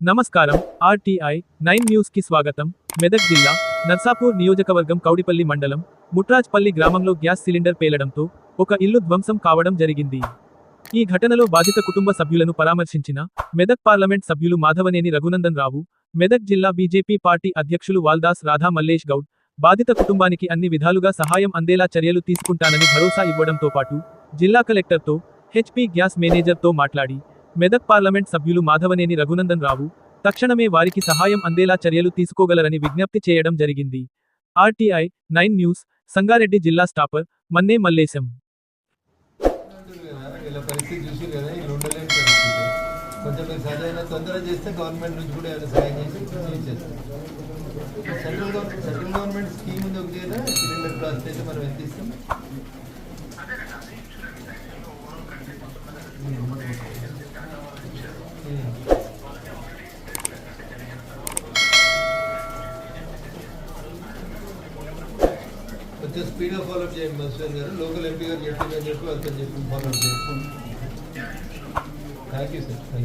నమస్కారం RTI nine న్యూస్కి స్వాగతం. మెదక్ జిల్లా నర్సాపూర్ నియోజకవర్గం కౌడిపల్లి మండలం ముట్రాజ్పల్లి గ్రామంలో గ్యాస్ సిలిండర్ పేలడంతో ఒక ఇల్లు ధ్వంసం కావడం జరిగింది. ఈ ఘటనలో బాధిత కుటుంబ సభ్యులను పరామర్శించిన మెదక్ పార్లమెంట్ సభ్యులు మాధవనేని రఘునందన్ రావు మెదక్ జిల్లా బీజేపీ పార్టీ అధ్యక్షులు వాల్దాస్ రాధా మల్లేష్ గౌడ్ బాధిత కుటుంబానికి అన్ని విధాలుగా సహాయం అందేలా చర్యలు తీసుకుంటానని భరోసా ఇవ్వడంతో పాటు జిల్లా కలెక్టర్తో హెచ్పీ గ్యాస్ మేనేజర్తో మాట్లాడి మెదక్ పార్లమెంట్ సభ్యులు మాధవనేని రఘునందన్ రావు తక్షణమే వారికి సహాయం అందేలా చర్యలు తీసుకోగలరని విజ్ఞప్తి చేయడం జరిగింది. ఆర్టీఐ నైన్ న్యూస్ సంగారెడ్డి జిల్లా స్టాపర్ మన్నే మల్లేశం. కొంచెం మీరు సరైన తొందర చేస్తే గవర్నమెంట్ నుంచి కూడా సాయం చేసి central government central government scheme ఉంది ఒకటి సిలిండర్ కాస్ట్ అయితే మనం ఎంత ఇస్తాం? కొంచెం స్పీడ్గా ఫాలోఅప్ చేయండి మధుసూదన్ గారు లోకల్ ఎంపీ గారు చెప్పిందని చెప్పి వాళ్ళతో చెప్పి ఫాలోఅప్ చేయండి thank you sir thank you